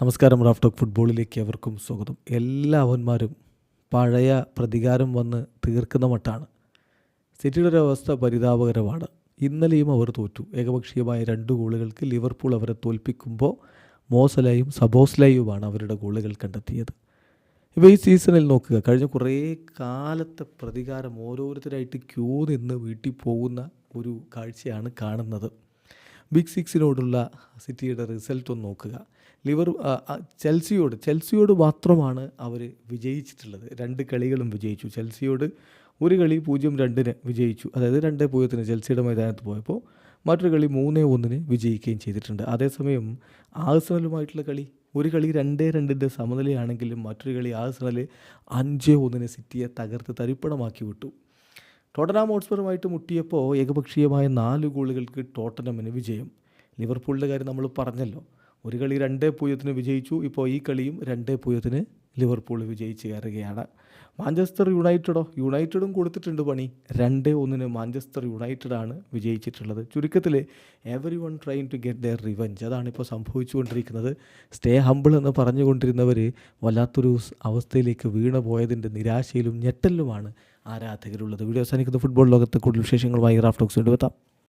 നമസ്കാരം Raf talk ഫുട്ബോളിലേക്ക് അവർക്കും സ്വാഗതം. എല്ലാ അവന്മാരും പഴയ പ്രതികാരം വന്ന് തീർക്കുന്ന മട്ടാണ്. സിറ്റിയുടെ ഒരു അവസ്ഥ പരിതാപകരമാണ്. ഇന്നലെയും അവർ തോറ്റു. ഏകപക്ഷീയമായ രണ്ട് ഗോളുകൾക്ക് ലിവർപൂൾ അവരെ തോൽപ്പിക്കുമ്പോൾ മോസലയും സബോസ്ലയുമാണ് അവരുടെ ഗോളുകൾ കണ്ടെത്തിയത്. ഇപ്പോൾ ഈ സീസണിൽ നോക്കുക. കഴിഞ്ഞ കുറേ കാലത്തെ പ്രതികാരം ഓരോരുത്തരായിട്ട് ക്യൂ നിന്ന് വീട്ടിൽ പോകുന്ന ഒരു കാഴ്ചയാണ് കാണുന്നത്. ബിഗ് സിക്സിനോടുള്ള സിറ്റിയുടെ റിസൾട്ട് ഒന്ന് നോക്കുക. ലിവർ ചെൽസിയോട് ചെൽസിയോട് മാത്രമാണ് അവർ വിജയിച്ചിട്ടുള്ളത്. രണ്ട് കളികളും വിജയിച്ചു. ചെൽസിയോട് ഒരു കളി പൂജ്യം രണ്ടിന് വിജയിച്ചു. അതായത് രണ്ട് പൂജ്യത്തിന് ചെൽസിയുടെ മൈതാനത്ത് പോയപ്പോൾ മറ്റൊരു കളി മൂന്ന് ഒന്നിന് വിജയിക്കുകയും ചെയ്തിട്ടുണ്ട്. അതേസമയം ആഴ്സണലുമായിട്ടുള്ള കളി ഒരു കളി രണ്ടേ രണ്ടിന്റെ സമനിലയാണെങ്കിലും മറ്റൊരു കളി ആഴ്സണൽ അഞ്ച് ഒന്നിന് സിറ്റിയെ തകർത്ത് തരിപ്പണമാക്കി വിട്ടു. ടോട്ടനാം ഹോട്ട്സ്പറുമായിട്ട് മുട്ടിയപ്പോൾ ഏകപക്ഷീയമായ നാല് ഗോളുകൾക്ക് ടോട്ടനമിന് വിജയം. ലിവർപൂളിന്റെ കാര്യം നമ്മൾ പറഞ്ഞല്ലോ. ഒരു കളി രണ്ടേ പൂജ്യത്തിന് വിജയിച്ചു. ഇപ്പോൾ ഈ കളിയും രണ്ടേ പൂജ്യത്തിന് ലിവർപൂൾ വിജയിച്ച് കയറുകയാണ്. മാഞ്ചസ്റ്റർ യുണൈറ്റഡോ? യുണൈറ്റഡും കൊടുത്തിട്ടുണ്ട് പണി. രണ്ട് ഒന്നിന് മാഞ്ചസ്റ്റർ യുണൈറ്റഡാണ് വിജയിച്ചിട്ടുള്ളത്. ചുരുക്കത്തിൽ every one trying to get their revenge അതാണിപ്പോൾ സംഭവിച്ചുകൊണ്ടിരിക്കുന്നത്. സ്റ്റേ ഹമ്പിൾ എന്ന് പറഞ്ഞുകൊണ്ടിരുന്നവർ വല്ലാത്തൊരു അവസ്ഥയിലേക്ക് വീണു പോയതിന്റെ നിരാശയിലും ഞെട്ടലിലുമാണ് ആരാധകരുള്ളത്. വീഡിയോ അവസാനിക്കുന്ന. ഫുട്ബോൾ ലോകത്ത് കൂടുതൽ വിശേഷങ്ങളുമായി റാഫ്റ്റോക്സ് കൊണ്ടുവെത്താം